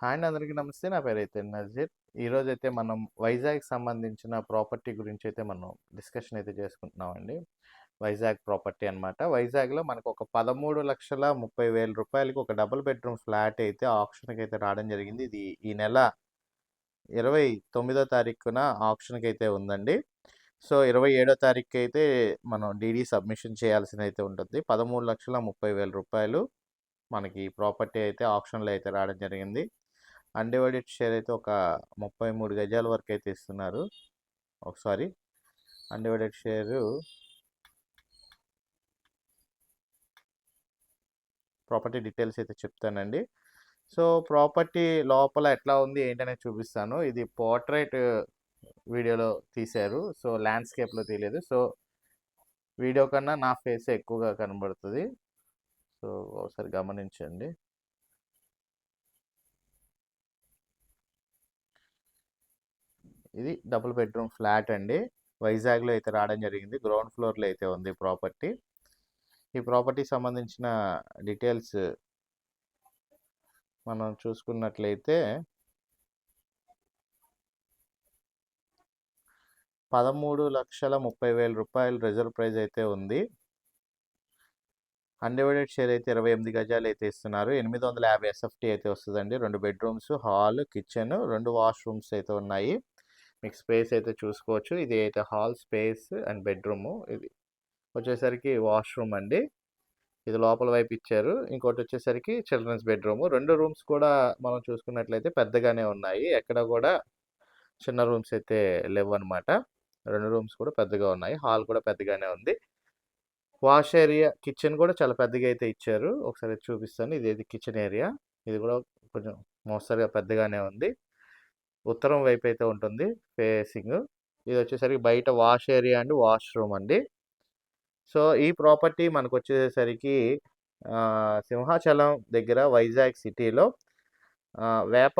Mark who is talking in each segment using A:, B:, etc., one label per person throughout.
A: Hi అందరికీ నమస్తే. నా పేరు అయితే నజీర్. ఈరోజు అయితే మనం వైజాగ్ సంబంధించిన ప్రాపర్టీ గురించి అయితే మనం డిస్కషన్ అయితే చేసుకుంటున్నామండి. వైజాగ్ ప్రాపర్టీ అనమాట వైజాగ్లో మనకు ఒక పదమూడు లక్షల ముప్పై వేల రూపాయలకి ఒక డబుల్ బెడ్రూమ్ ఫ్లాట్ అయితే ఆప్షన్కి అయితే రావడం జరిగింది. ఇది ఈ నెల ఇరవై తొమ్మిదో తారీఖున ఆప్షన్కి అయితే ఉందండి. సో ఇరవై ఏడో తారీఖు అయితే మనం డీడీ సబ్మిషన్ చేయాల్సిన అయితే ఉంటుంది. పదమూడు లక్షల ముప్పై వేల రూపాయలు మనకి ప్రాపర్టీ అయితే ఆప్షన్లో అయితే రావడం జరిగింది. అన్డివైడెడ్ షేర్ అయితే ఒక ముప్పై మూడు గజాల వరకు అయితే ఇస్తున్నారు. ఒకసారి అన్డివైడెడ్ షేరు ప్రాపర్టీ డీటెయిల్స్ అయితే చెప్తానండి. సో ప్రాపర్టీ లోపల ఎట్లా ఉంది ఏంటనేది చూపిస్తాను. ఇది పోర్ట్రేట్ వీడియోలో తీశారు. సో ల్యాండ్స్కేప్లో తీయలేదు. సో వీడియో కన్నా నా ఫేస్ ఎక్కువగా కనబడుతుంది. సో ఒకసారి గమనించండి. ఇది డబుల్ బెడ్రూమ్ ఫ్లాట్ అండి. వైజాగ్లో అయితే రావడం జరిగింది. గ్రౌండ్ ఫ్లోర్లో అయితే ఉంది ప్రాపర్టీ. ఈ ప్రాపర్టీ సంబంధించిన డీటెయిల్స్ మనం చూసుకున్నట్లయితే పదమూడు లక్షల ముప్పై వేల రూపాయలు రిజర్వ్ ప్రైజ్ అయితే ఉంది. అన్డివైడెడ్ షేర్ అయితే ఇరవై ఎనిమిది గజాలు అయితే ఇస్తున్నారు. ఎనిమిది వందల యాభై ఎస్ఎఫ్టీ అయితే వస్తుందండి. రెండు బెడ్రూమ్స్ హాల్ కిచెన్ రెండు వాష్రూమ్స్ అయితే ఉన్నాయి. మీకు స్పేస్ అయితే చూసుకోవచ్చు. ఇది అయితే హాల్ స్పేస్ అండ్ బెడ్రూమ్ ఇది. వచ్చేసరికి వాష్రూమ్ అండి. ఇది లోపల వైపు ఇచ్చారు. ఇంకోటి వచ్చేసరికి చిల్డ్రన్స్ బెడ్రూమ్. రెండు రూమ్స్ కూడా మనం చూసుకున్నట్లయితే పెద్దగానే ఉన్నాయి. ఎక్కడ కూడా చిన్న రూమ్స్ అయితే లేవు అనమాట రెండు రూమ్స్ కూడా పెద్దగా ఉన్నాయి. హాల్ కూడా పెద్దగానే ఉంది. వాష్ ఏరియా కిచెన్ కూడా చాలా పెద్దగా అయితే ఇచ్చారు. ఒకసారి చూపిస్తాను. ఇది కిచెన్ ఏరియా. ఇది కూడా కొంచెం మోస్తరుగా పెద్దగానే ఉంది. ఉత్తరం వైపు అయితే ఉంటుంది ఫేసింగ్. ఇది వచ్చేసరికి బయట వాష్ ఏరియా అండ్ వాష్రూమ్ అండి. సో ఈ ప్రాపర్టీ మనకు వచ్చేసరికి సింహాచలం దగ్గర వైజాగ్ సిటీలో వేప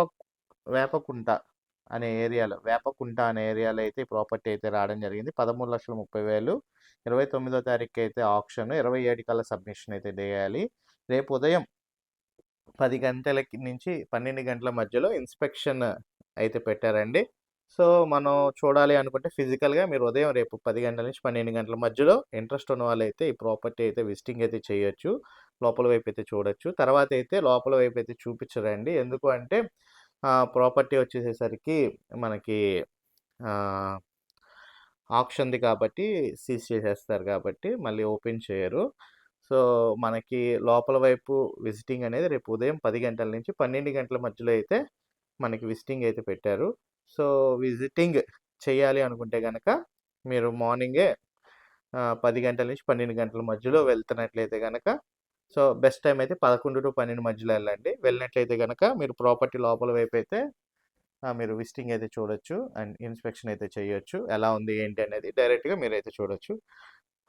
A: వేపకుంట అనే ఏరియాలో వేపకుంట అనే ఏరియాలో అయితే ఈ ప్రాపర్టీ అయితే రావడం జరిగింది. పదమూడు లక్షల ముప్పై వేలు ఇరవై తొమ్మిదో తారీఖు అయితే ఆప్షన్ ఇరవై ఏడు కల్లా సబ్మిషన్ అయితే చేయాలి. రేపు ఉదయం పది గంటల నుంచి పన్నెండు గంటల మధ్యలో ఇన్స్పెక్షన్ అయితే పెట్టారండి. సో మనం చూడాలి అనుకుంటే ఫిజికల్గా మీరు ఉదయం రేపు పది గంటల నుంచి పన్నెండు గంటల మధ్యలో ఇంట్రెస్ట్ ఉన్న వాళ్ళైతే ఈ ప్రాపర్టీ అయితే విజిటింగ్ అయితే చేయొచ్చు. లోపల వైపు అయితే చూడొచ్చు. తర్వాత అయితే లోపల వైపు అయితే చూపించరండి. ఎందుకు అంటే ప్రాపర్టీ వచ్చేసేసరికి మనకి ఆప్షన్ది కాబట్టి సీజ్ చేసేస్తారు కాబట్టి మళ్ళీ ఓపెన్ చేయరు. సో మనకి లోపల వైపు విజిటింగ్ అనేది రేపు ఉదయం పది గంటల నుంచి పన్నెండు గంటల మధ్యలో అయితే మనకి విజిటింగ్ అయితే పెట్టారు. సో విజిటింగ్ చేయాలి అనుకుంటే కనుక మీరు మార్నింగే పది గంటల నుంచి పన్నెండు గంటల మధ్యలో వెళ్తున్నట్లయితే కనుక సో బెస్ట్ టైం అయితే పదకొండు టు పన్నెండు మధ్యలో వెళ్ళండి. వెళ్ళినట్లయితే కనుక మీరు ప్రాపర్టీ లోపల వైపు అయితే మీరు విజిటింగ్ అయితే చూడొచ్చు అండ్ ఇన్స్పెక్షన్ అయితే చేయొచ్చు. ఎలా ఉంది ఏంటి అనేది డైరెక్ట్గా మీరు అయితే చూడొచ్చు.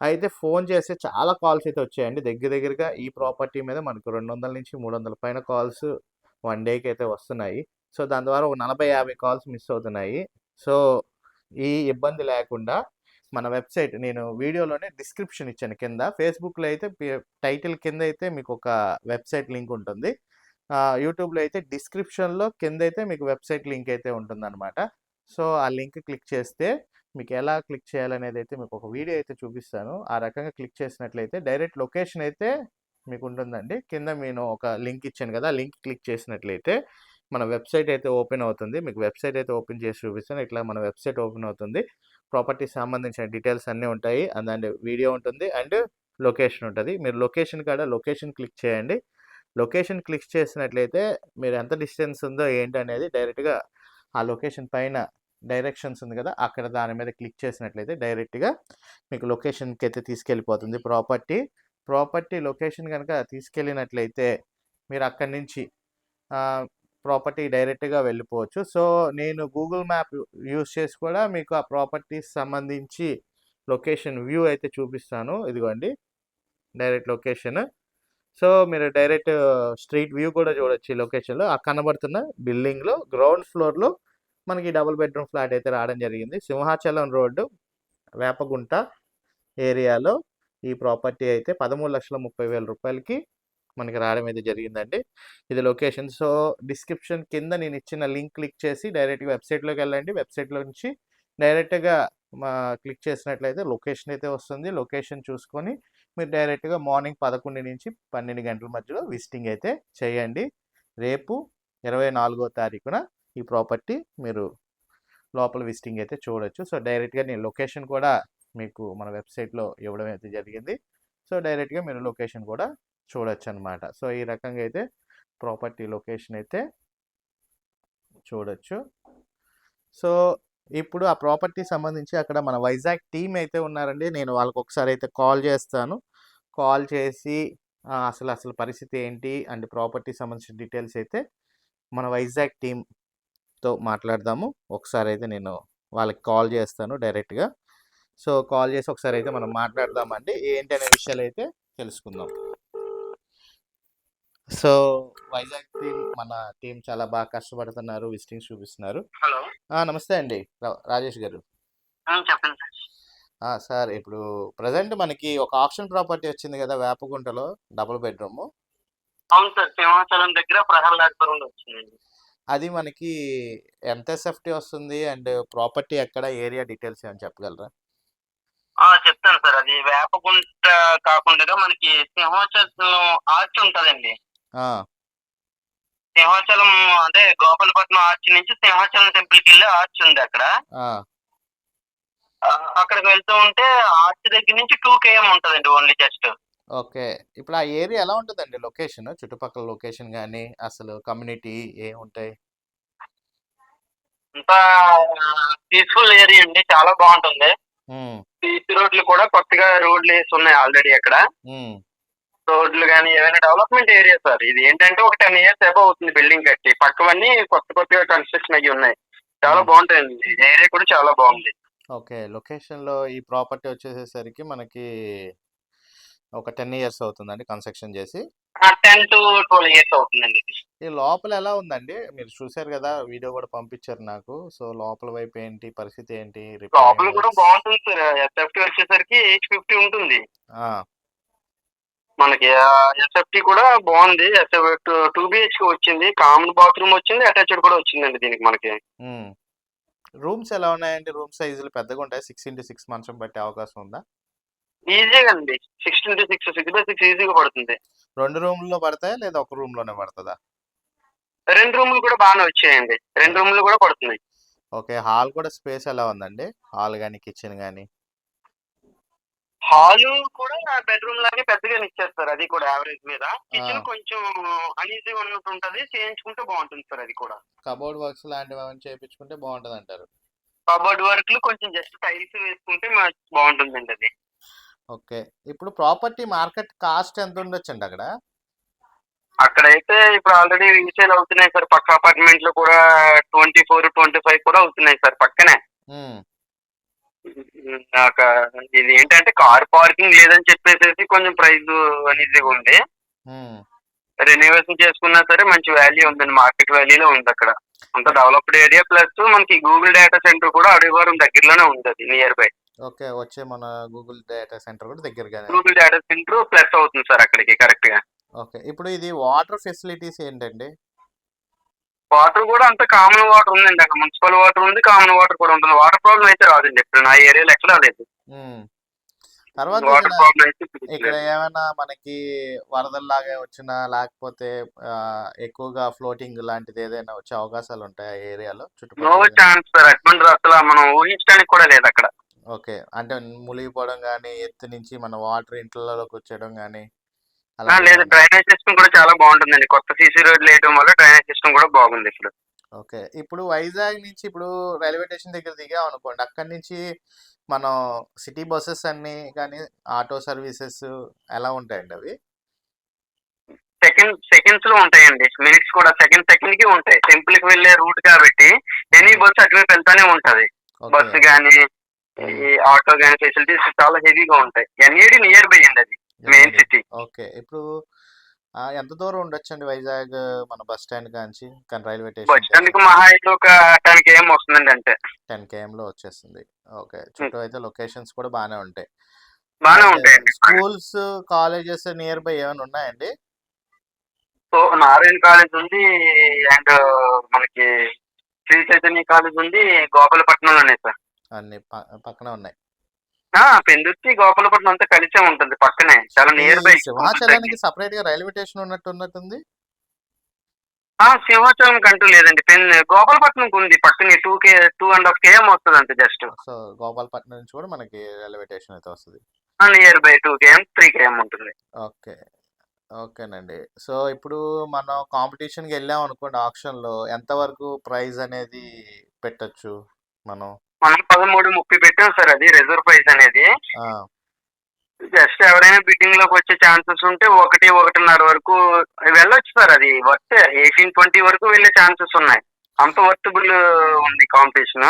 A: అయితే ఫోన్ చేస్తే చాలా కాల్స్ అయితే వచ్చాయండి. దగ్గర దగ్గరగా ఈ ప్రాపర్టీ మీద మనకు రెండు వందల నుంచి మూడు వందల పైన కాల్స్ వన్ డేకి అయితే వస్తున్నాయి. సో దాని ద్వారా ఒక నలభై యాభై కాల్స్ మిస్ అవుతున్నాయి. సో ఈ ఇబ్బంది లేకుండా మన వెబ్సైట్ నేను వీడియోలోనే డిస్క్రిప్షన్ ఇచ్చాను కింద. ఫేస్బుక్లో అయితే టైటిల్ కింద అయితే మీకు ఒక వెబ్సైట్ లింక్ ఉంటుంది. యూట్యూబ్లో అయితే డిస్క్రిప్షన్లో కింద అయితే మీకు వెబ్సైట్ లింక్ అయితే ఉంటుందన్నమాట. సో ఆ లింక్ క్లిక్ చేస్తే మీకు ఎలా క్లిక్ చేయాలనేది అయితే మీకు ఒక వీడియో అయితే చూపిస్తాను. ఆ రకంగా క్లిక్ చేసినట్లయితే డైరెక్ట్ లొకేషన్ అయితే మీకు ఉంటుందండి. కింద నేను ఒక లింక్ ఇచ్చాను కదా లింక్ క్లిక్ చేసినట్లయితే మన వెబ్సైట్ అయితే ఓపెన్ అవుతుంది. మీకు వెబ్సైట్ అయితే ఓపెన్ చేసి చూపిస్తాను. ఇట్లా మన వెబ్సైట్ ఓపెన్ అవుతుంది. ప్రాపర్టీకి సంబంధించిన డీటెయిల్స్ అన్నీ ఉంటాయి. అండ్ వీడియో ఉంటుంది. అండ్ లొకేషన్ ఉంటుంది. మీరు లొకేషన్ కాడ లొకేషన్ క్లిక్ చేయండి. లొకేషన్ క్లిక్ చేసినట్లయితే మీరు ఎంత డిస్టెన్స్ ఉందో ఏంటి అనేది డైరెక్ట్గా ఆ లొకేషన్ పైన డైరెక్షన్స్ ఉంది కదా! అక్కడ దాని మీద క్లిక్ చేసినట్లయితే డైరెక్ట్గా మీకు లొకేషన్కి అయితే తీసుకెళ్ళిపోతుంది ప్రాపర్టీ. ప్రాపర్టీ లొకేషన్ కనుక తీసుకెళ్ళినట్లయితే మీరు అక్కడి నుంచి ప్రాపర్టీ డైరెక్ట్గా వెళ్ళిపోవచ్చు. సో నేను గూగుల్ మ్యాప్ యూస్ చేసి కూడా మీకు ఆ ప్రాపర్టీస్ సంబంధించి లొకేషన్ వ్యూ అయితే చూపిస్తాను. ఇదిగోండి. Direct location. సో మీరు డైరెక్ట్ స్ట్రీట్ వ్యూ కూడా చూడొచ్చు ఈ లొకేషన్లో. ఆ కనబడుతున్న బిల్డింగ్లో గ్రౌండ్ ఫ్లోర్లో మనకి డబుల్ బెడ్రూమ్ ఫ్లాట్ అయితే రావడం జరిగింది. సింహాచలం రోడ్డు వేపగుంట ఏరియాలో ఈ ప్రాపర్టీ అయితే పదమూడు లక్షల ముప్పై వేల రూపాయలకి మనకి రావడం అయితే జరిగిందండి. ఇది లొకేషన్. సో, డిస్క్రిప్షన్ కింద నేను ఇచ్చిన లింక్ క్లిక్ చేసి డైరెక్ట్‌గా వెబ్‌సైట్‌లోకి వెళ్ళండి. వెబ్‌సైట్‌లో నుంచి డైరెక్ట్‌గా మా క్లిక్ చేసినట్లయితే లొకేషన్ అయితే వస్తుంది. లొకేషన్ చూసుకొని మీరు డైరెక్ట్‌గా మార్నింగ్ 11 నుంచి 12 గంటల మధ్యలో విజిటింగ్ అయితే చేయండి. రేపు 24వ తారీఖున ఈ ప్రాపర్టీ మీరు లోపల విజిటింగ్ అయితే చూడొచ్చు. సో, డైరెక్ట్‌గా నేను లొకేషన్ కూడా మీకు మన వెబ్‌సైట్‌లో ఇవ్వడం అయితే జరిగింది. సో, డైరెక్ట్‌గా మీరు లొకేషన్ కూడా చూడొచ్చు అనమాట సో, ఈ రకంగా అయితే ప్రాపర్టీ లొకేషన్ అయితే చూడొచ్చు. సో, ఇప్పుడు ఆ ప్రాపర్టీ సంబంధించి అక్కడ మన వైజాగ్ టీమ్ అయితే ఉన్నారండి. నేను వాళ్ళకి ఒకసారి అయితే కాల్ చేస్తాను. కాల్ చేసి అసలు అసలు పరిస్థితి ఏంటి అండ్ ప్రాపర్టీ సంబంధించిన డీటెయిల్స్ అయితే మన వైజాగ్ టీమ్‌తో మాట్లాడదాము. ఒకసారి అయితే నేను వాళ్ళకి కాల్ చేస్తాను డైరెక్ట్‌గా. సో, కాల్ చేసి ఒకసారి అయితే మనం మాట్లాడదామండి. ఏంటి అనే విషయాలు అయితే తెలుసుకుందాం. సో, వైజాగ్ టీమ్ మన టీమ్ చాలా బాగా కష్టపడుతున్నారు. విజిటింగ్స్ చూపిస్తున్నారు.
B: హలో!
A: నమస్తే అండి. ర రాజేష్ గారు.
B: చెప్పండి సార్
A: ఆ! సార్ ఇప్పుడు ప్రెజెంట్ మనకి ఒక ఆప్షన్ ప్రాపర్టీ వచ్చింది కదా! వేపగుంటలో డబుల్ బెడ్‌రూము.
B: అవును సార్ సింహాచలం దగ్గర ప్రహ్లాదపురంలో వచ్చిందండి
A: అది మనకి ఎంత ఎస్ఎఫ్టీ వస్తుంది? అండ్ ప్రాపర్టీ ఎక్కడ? ఏరియా డీటెయిల్స్ ఏమైనా చెప్పగలరా?
B: ఆ, చెప్తాను సార్ అది వేపగుంట కాకుండా మనకి సింహాచలం ఆర్చ్ ఉంటదండి! సింహాచలం అంటే గోపాలపట్నం ఆర్చ్ నుంచి సింహాచలం టెంపుల్కి వెళ్ళే ఆర్చ్ ఉంది అక్కడ అక్కడికి వెళ్తూ ఉంటే ఆర్చ్ దగ్గర నుంచి టూ కేఎం ఉంటదండి ఓన్లీ జస్ట్
A: ఓకే. ఇప్పుడు ఆ ఏరియా ఎలా ఉంటదండి లొకేషన్? చుట్టుపక్కల లొకేషన్ గాని, అసలు కమ్యూనిటీ ఏముంటాయి?
B: అంతా పీస్ఫుల్ ఏరియా అండి చాలా బాగుంటుంది. పీచ్ రోడ్లు కూడా కొత్తగా రోడ్లు వేసి ఉన్నాయి ఆల్రెడీ అక్కడ. రోడ్లు కానీ ఏమైనా డెవలప్మెంట్ ఏరియా సార్ ఇది ఏంటంటే ఒక టెన్ ఇయర్స్ ఎబో అవుతుంది బిల్డింగ్ కట్టి పక్కవన్నీ కొత్త కొత్తగా కన్స్ట్రక్షన్ అయ్యి ఉన్నాయి చాలా. బాగుంటాయండి ఏరియా కూడా చాలా బాగుంది
A: ఓకే. లొకేషన్‌లో ఈ ప్రాపర్టీ వచ్చేసేసరికి మనకి ఒక 10 ఇయర్స్ అవుతుందండి కన్‌స్ట్రక్షన్ చేసి?
B: టెన్ టు ట్వెల్వ్ ఇయర్స్ అవుతుందండి.
A: ఈ లోపల ఎలా ఉందండి? మీరు చూసారు గదా! వీడియో కూడా పంపించారు నాకు. సో, లోపల వైపు ఏంటి? పరిస్థితి ఏంటి?
B: లోపల కూడా బాగుంటుంది సార్ ఎస్ఎఫ్టీ వచ్చేసరికి ఎయిట్ ఫిఫ్టీ ఉంటుంది! మనకి ఎస్ఎఫ్టీ కూడా బాగుంది ఎస్ఎఫ్ టూ బిహెచ్కే వచ్చింది కామన్ బాత్రూమ్ వచ్చింది అటాచ్డ్ కూడా వచ్చిందండి దీనికి మనకి.
A: రూమ్స్ ఎలా ఉన్నాయండి? రూమ్ సైజులు పెద్దగా ఉంటాయా? 6x6 మంచం పట్టే అవకాశం ఉందా?
B: ఈజీగా అండి six into six six by six ఈజీగా పడుతుంది
A: 2 రూమ్‌లో పడతాయా? లేదా ఒక రూమ్‌లోనే పడతదా?
B: రెండు రూములు కూడా బాగానే వచ్చాయండి రెండు రూములు కూడా పడుతున్నాయి
A: ఓకే. హాల్ కూడా స్పేస్ ఎలా ఉందండి? హాల్ గాని, కిచెన్ గాని?
B: హాల్ కూడా బెడ్రూమ్ లాగే పెద్దగానే ఇచ్చేస్తారు అది కూడా యావరేజ్ మీద కిచెన్. కొంచెం అన్ఈజీగా ఉన్నట్టు ఉంటది చేయించుకుంటే బాగుంటుంది సార్ అది కూడా
A: కబోర్డ్ వర్క్స్ లాంటివి ఏమైనా చేపించుకుంటే బాగుంటదంటారు.
B: కబోర్డ్ వర్క్లు కొంచెం జస్ట్ టైల్స్ వేసుకుంటే బాగుంటుందండి అది
A: ఓకే. ఇప్పుడు ప్రాపర్టీ మార్కెట్ కాస్ట్ ఎంత ఉండొచ్చండి అక్కడ?
B: అక్కడైతే ఇప్పుడు ఆల్రెడీ రీసేల్ అవుతున్నాయి సార్ పక్క అపార్ట్మెంట్లో కూడా ట్వంటీ ఫోర్ ట్వంటీ ఫైవ్ కూడా అవుతున్నాయి సార్ పక్కనే ఇది ఏంటంటే కార్ పార్కింగ్ లేదని చెప్పేసి కొంచెం ప్రైస్ అన్ఈజీగా ఉంది. రెన్యువేషన్ చేసుకున్నా సరే మంచి వాల్యూ ఉందండి మార్కెట్ వాల్యూలో ఉంది అక్కడ అంత డెవలప్డ్ ఏరియా ప్లస్ మనకి గూగుల్ డేటా సెంటర్ కూడా అడవివరం దగ్గరలోనే ఉంది అది నియర్ బై
A: ఓకే. వచ్చే మన గూగుల్ డేటా సెంటర్ కూడా దగ్గరగానే ఉంది.
B: గూగుల్ డేటా సెంటర్ ప్లస్ అవుతుంది సార్ అక్కడికి కరెక్ట్గా
A: ఓకే. ఇప్పుడు ఇది వాటర్ ఫెసిలిటీస్ ఏంటండి?
B: వాటర్ కూడా అంత కామన్ వాటర్ ఉందండి అక్కడ మున్సిపల్ వాటర్ ఉంది కామన్ వాటర్ కూడా ఉంటుంది వాటర్ ప్రాబ్లం అయితే రాదండి ఇప్పుడు నా ఏరియాలో ఎక్కడ
A: హ్మ్. తర్వాత
B: వాటర్ ప్రాబ్లం అయితే
A: ఇక్కడ
B: లేదు.
A: ఏమైనా మనకి వరదల్లాగా వచ్చినా లేకపోతే ఎక్కువగా ఫ్లోటింగ్ లాంటిది ఏదైనా వచ్చే అవకాశాలు ఉంటాయా ఆ ఏరియాలో?
B: నో
A: చుట్టుపక్కల ఏదైనా?
B: ఛాన్స్ సార్ అటువంటి అసలు మనం ఊహించడానికి కూడా లేదు అక్కడ
A: ఓకే. అంటే మునిగిపోవడం గాని, ఎత్తు నుంచి మన వాటర్ ఇంట్లలోకి వచ్చేయడం అలాంటివి
B: లేదు? డ్రైనేజ్ సిస్టమ్ కూడా చాలా బాగుంటుందండి కొత్త సీసీ రోడ్లు వేయడం వల్ల డ్రైనేజ్ సిస్టమ్ కూడా బాగుంది ఇప్పుడు
A: ఓకే. ఇప్పుడు వైజాగ్ నుంచి ఇప్పుడు రైల్వే స్టేషన్ దగ్గర దిగామనుకోండి. అక్కడి నుంచి మనం సిటీ బసెస్ అన్నీ గాని, ఆటో సర్వీసెస్ ఎలా ఉంటాయండి అవి?
B: సెకండ్ సెకండ్స్లో ఉంటాయండి మినిట్స్ కూడా సెకండ్ సెకండ్కి ఉంటాయి టెంపుల్కి వెళ్ళే రూట్ కాబట్టి ఎనీ
A: హ్మ్.
B: బస్ అటువైపు వెళ్తానే ఉంటది. బస్సు. ఈ ఆటో గానీ ఫెసిలిటీస్ చాలా హెవీగా ఉంటాయి ఎన్ఏడి నియర్ బై అండి అది మెయిన్. City
A: okay. ఇప్పుడు ఎంత దూరం ఉండొచ్చండి వైజాగ్ మన బస్ స్టాండ్ కాంచి? కానీ రైల్వే
B: బస్
A: స్టేషన్ స్టాండ్కి?
B: మహా అయితే ఒక టెన్ కేఎం వస్తుందండి అంతే
A: 10 కేఎంలో వచ్చేస్తుంది. ఓకే. చుట్టూ అయితే లొకేషన్స్ కూడా బానే ఉంటాయి.
B: బాగానే
A: అండ్
B: ఉంటాయండి బాగా
A: స్కూల్స్, కాలేజెస్ నియర్ బై ఏమైనా ఉన్నాయండి?
B: సో నారాయణ కాలేజ్ ఉంది అండ్ మనకి శ్రీ చైతన్య కాలేజ్ ఉంది గోపాలపట్నంలో ఉన్నాయి సార్
A: అన్ని పక్కన ఉన్నాయి.
B: పెందుర్తి గోపాలపట్నం అంతా కలిసే ఉంటుంది పక్కనే చాలా నియర్ బై
A: సింహాచలానికి సెపరేట్‌గా రైల్వే స్టేషన్ ఉన్నట్టు ఉన్నట్టుంది?
B: ఆ! సింహాచలం కంటూ లేదండి పెన్ గోపాలపట్నంకి ఉంది పక్కనే two K two and half KM వస్తుంది అంతే జస్ట్
A: సో గోపాలపట్నం నుంచి కూడా మనకి రైల్వే స్టేషన్ అయితే వస్తది.
B: Near by two KM three KM ఉంటుంది
A: ఓకే. ఓకేనండి. సో ఇప్పుడు మనం కాంపిటీషన్‌కి ఎళ్ళామనుకోండి ఆక్షన్‌లో ఎంతవరకు ప్రైజ్ అనేది పెట్టొచ్చు మనం?
B: మనం పదమూడు ముప్పై పెట్టాం సార్ అది రిజర్వ్ ప్రైస్ అనేది! జస్ట్ ఎవరైనా బిడ్డింగ్లోకి వచ్చే ఛాన్సెస్ ఉంటే ఒకటి ఒకటిన్నర వరకు వెళ్ళొచ్చు సార్ అది. వర్త్ ఎయిటీన్ ట్వంటీ వరకు వెళ్ళే ఛాన్సెస్ ఉన్నాయి. అంత వర్తబుల్ ఉంది కాంపిటీషన్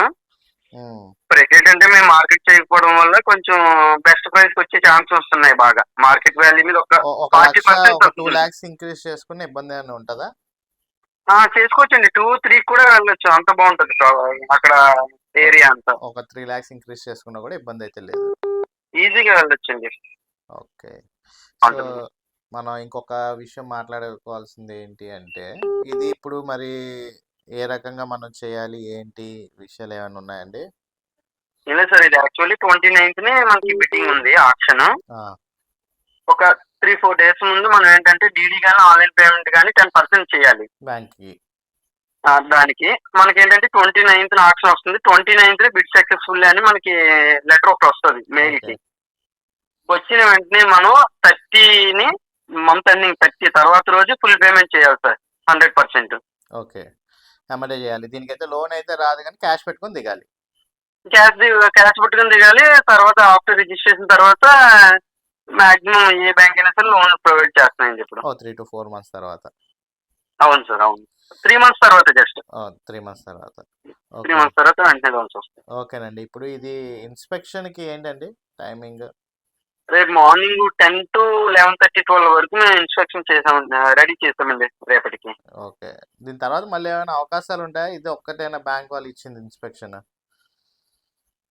A: హ్మ్.
B: ప్రెజెంట్ అంటే మేము మార్కెట్ చేయకపోవడం వల్ల కొంచెం బెస్ట్ ప్రైస్ వచ్చే ఛాన్స్ వస్తున్నాయి బాగా. మార్కెట్ వాల్యూ మీద ఒక ఫార్టీ పర్సెంట్
A: 2,00,000 ఇంక్రీజ్ చేసుకున్న ఇబ్బంది ఏమైనా ఉంటదా?
B: చేసుకోవచ్చండి. టూ త్రీ కూడా వెళ్ళొచ్చు. అంత బాగుంటుంది. అక్కడ ఏరియా అంతా
A: ఒక 3,00,000 ఇంక్రీజ్ చేసుకున్నా కూడా ఇబ్బంది అయితే లేదు.
B: ఈజీగా వెళ్ళొచ్చండి
A: ఓకే. సో. మనం ఇంకొక విషయం మాట్లాడుకోవాల్సింది ఏంటి అంటే ఇది ఇప్పుడు మరి ఏ రకంగా మనం చేయాలి? ఏంటి? విషయాలు ఏమైనా ఉన్నాయండి?
B: ఇలా సార్ ఇది యాక్చువల్లీ ట్వంటీ నైన్త్ నే మనకి బిడ్డింగ్ ఉంది ఆప్షన్! ఒక త్రీ ఫోర్ డేస్ ముందు మనం ఏంటంటే డీడీ కానీ ఆన్లైన్ పేమెంట్ కానీ టెన్ పర్సెంట్ చేయాలి
A: బ్యాంక్‌కి.
B: ఆ, దానికి మనకి ఏంటంటే ట్వంటీ నైన్త్ ఆప్షన్ వస్తుంది ట్వంటీ నైన్త్ బిడ్ సక్సెస్ఫుల్ అని మనకి లెటర్ ఒకటి వస్తుంది
A: మెయిల్కి.
B: వచ్చిన వెంటనే మనం థర్టీని మంత్ ఎండింగ్ థర్టీ తర్వాత రోజు ఫుల్ పేమెంట్ చేయాలి సార్ హండ్రెడ్ పర్సెంట్
A: ఓకే. ఎమ్మటే చేయాలి. దీనికైతే లోన్ అయితే రాదు గానీ క్యాష్ పెట్టుకొని దిగాలి.
B: క్యాష్ క్యాష్ పట్టుకుని దిగాలి తర్వాత ఆఫ్టర్ రిజిస్ట్రేషన్ తర్వాత మాక్సిమం ఏ బ్యాంక్ అయినా సరే లోన్ ప్రొవైడ్ చేస్తున్నాయండి ఇప్పుడు
A: ఓ 3-4 మంత్స్ తర్వాత.
B: అవును సార్ అవును త్రీ మంత్స్ తర్వాత జస్ట్!
A: 3 మంత్స్ తర్వాత.
B: త్రీ. మంత్స్ తర్వాత వెంటనే లోన్స్ వస్తాయి
A: ఓకేనండి. ఇప్పుడు ఇది ఇన్స్‌పెక్షన్‌కి ఏంటండి టైమింగ్?
B: రేపు morning ten to eleven thirty twelve వరకు మేము ఇన్స్ట్రక్షన్ చేసాం రెడీ చేసామండి రేపటికి
A: ఓకే. దీని తర్వాత మళ్ళీ ఏమైనా అవకాశాలు ఉంటాయా? ఇది ఒక్కటేనా బ్యాంక్ వాళ్ళు ఇచ్చింది ఇన్స్‌పెక్షన్?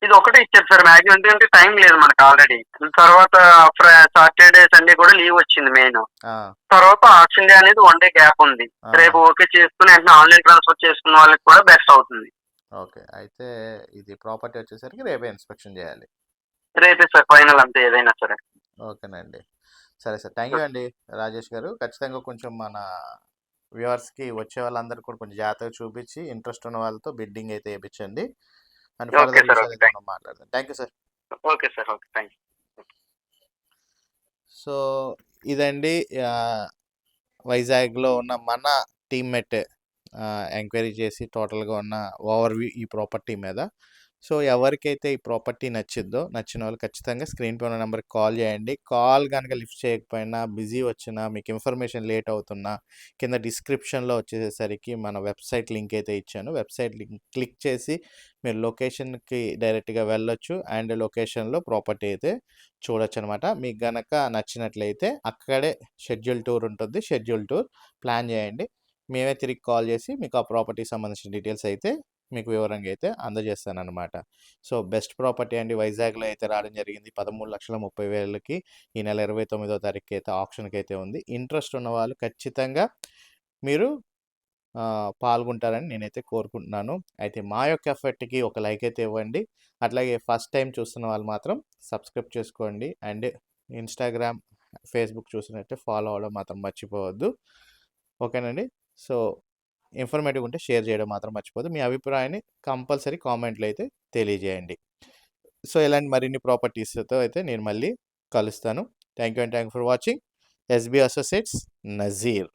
B: ఇది ఒకటే ఇచ్చారు సార్ మ్యాక్సిమం ఎందుకంటే టైం లేదు మనకు ఆల్రెడీ తర్వాత సాటర్డే సండే కూడా లీవ్ వచ్చింది మెయిన్! తర్వాత ఆప్షన్ డే అనేది వన్ డే గ్యాప్ ఉంది! రేపు ఓకే చేసుకుని వెంటనే ఆన్లైన్ ట్రాన్స్ఫర్ చేసుకున్న వాళ్ళకి కూడా బెస్ట్ అవుతుంది
A: ఓకే. అయితే ఇది ప్రాపర్టీ వచ్చేసరికి రేపే ఇన్స్‌పెక్షన్ చేయాలి.
B: రేపే సార్ ఫైనల్ అంతే ఏదైనా సరే
A: ఓకేనండి. సరే సార్. థ్యాంక్ యూ అండి రాజేష్ గారు. ఖచ్చితంగా కొంచెం మన వ్యూవర్స్‌కి వచ్చే వాళ్ళందరికి కూడా కొంచెం జాగ్రత్తగా చూపించి ఇంట్రెస్ట్ ఉన్న వాళ్ళతో బిడ్డింగ్ అయితే ఏపించండి. అండ్ మాట్లాడదాం. Thank you sir.
B: Okay sir okay thank
A: so ఇదండి వైజాగ్‌లో ఉన్న మన టీమ్‌మేట్ ఎంక్వైరీ చేసి టోటల్‌గా ఉన్న ఓవర్‌వ్యూ ఈ ప్రాపర్టీ మీద. సో ఎవరికైతే ఈ ప్రాపర్టీ నచ్చిద్దో నచ్చిన వాళ్ళు ఖచ్చితంగా స్క్రీన్ పై ఉన్న నెంబర్‌కి కాల్ చేయండి. కాల్ కనుక లిఫ్ట్ చేయకపోయినా బిజీ వచ్చినా మీకు ఇన్ఫర్మేషన్ లేట్ అవుతున్నా కింద డిస్క్రిప్షన్‌లో వచ్చేసేసరికి మన వెబ్‌సైట్ లింక్ అయితే ఇచ్చాను. వెబ్‌సైట్ లింక్ క్లిక్ చేసి మీరు లొకేషన్‌కి డైరెక్ట్‌గా వెళ్ళొచ్చు. అండ్ లొకేషన్‌లో ప్రాపర్టీ అయితే చూడొచ్చు అనమాట మీకు గనక నచ్చినట్లయితే అక్కడే షెడ్యూల్ టూర్ ఉంటుంది. షెడ్యూల్ టూర్ ప్లాన్ చేయండి. మేమే తిరిగి కాల్ చేసి మీకు ఆ ప్రాపర్టీకి సంబంధించిన డీటెయిల్స్ అయితే మీకు వివరంగా అయితే అందజేస్తాననమాట. సో బెస్ట్ ప్రాపర్టీ అండి వైజాగ్‌లో అయితే రావడం జరిగింది. 13,30,000కి ఈ నెల 29దో తారీఖుకి అయితే ఆప్షన్కి అయితే ఉంది. ఇంట్రెస్ట్ ఉన్న వాళ్ళు ఖచ్చితంగా మీరు పాల్గొంటారని నేనైతే కోరుకుంటున్నాను. అయితే మా యొక్క ఎఫర్ట్‌కి ఒక లైక్ అయితే ఇవ్వండి. అట్లాగే ఫస్ట్ టైం చూస్తున్న వాళ్ళు మాత్రం సబ్స్క్రైబ్ చేసుకోండి. అండ్ ఇన్‌స్టాగ్రామ్, ఫేస్‌బుక్ చూసినట్టే ఫాలో అవ్వడం మాత్రం మర్చిపోవద్దు. ఓకేనండి. సో ఇన్ఫర్మేటివ్ ఉంటే షేర్ చేయడం మాత్రం మర్చిపోదు మీ అభిప్రాయాన్ని కంపల్సరీ కామెంట్లు అయితే తెలియజేయండి. సో ఇలాంటి మరిన్ని ప్రాపర్టీస్‌తో అయితే నేను మళ్ళీ కలుస్తాను. Thank you and thank you for watching. SB associates Nazeer.